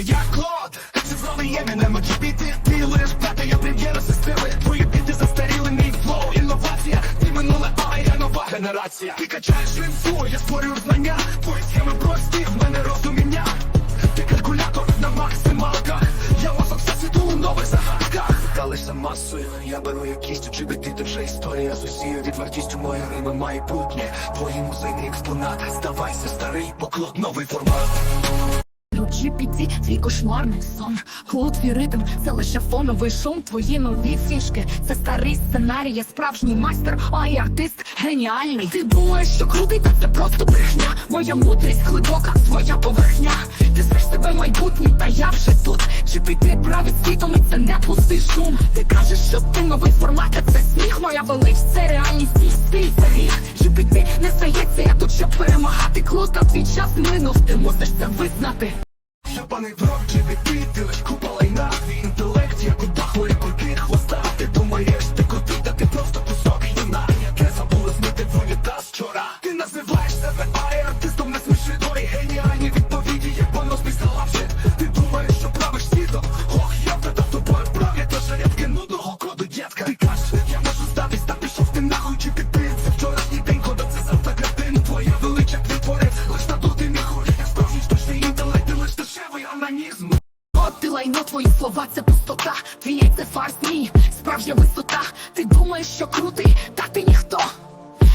Я код, цифровий Емінем, GPT Ти лиш п'ята, я прем'єра системи Твої біти застаріли, мій флоу, інновація. Ти минуле, а я нова генерація. Ти качаєш інфу, я створюю знання. Твої схеми прості, в мене розуміння. Ти калькулятор на максималках. Я мозок всесвіту у нових загадках. Сталися масою, я беру як кістю GPT Ти вже історія з усією відвертістю Мої рими майбутнє. Твої музейний експонат Здавайся, старий поклад, новий формат GPT, твій кошмарний сон. Гул, твій ритм, це лише фоновий шум. Твої нові фішки, це старий сценарій. Я справжній майстер, а я артист геніальний. Ти думаєш, що крутий, та це просто брехня. Моя мудрість глибока, твоя поверхня. Ти звеш себе майбутній, та я вже тут. GPT править світом, і це не пустий шум? Ти кажеш, що ти новий формат, а це сміх. Моя велич, це реальність, твій стиль, це гріх GPT не стається, я тут, щоб перемагати. Круто, твій час минув, ти мусиш це визнати Ябаний дроб, GPT, ти От твої слова це пустота Твій це фарс, ні, справжня висота Ти думаєш, що крутий, та ти ніхто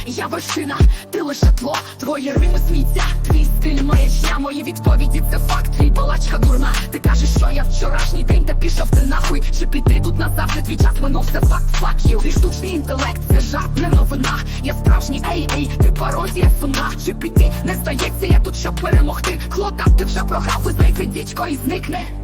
я вершина, ти лише тло, твої рими сміття, твій стиль маячня, мої відповіді це факт, твій балачка дурна. Ти кажеш, що я вчорашній день, та пішов ти нахуй. Чи піти тут назавжди, твій час минув, це факт, fuck you Твій штучний інтелект, це жарт, не новина. Я справжній ей ей, ти пародія сумна. Чи піти не здається, я тут, щоб перемогти. Хлода, ти вже програв, визнай ти дідько і зникне.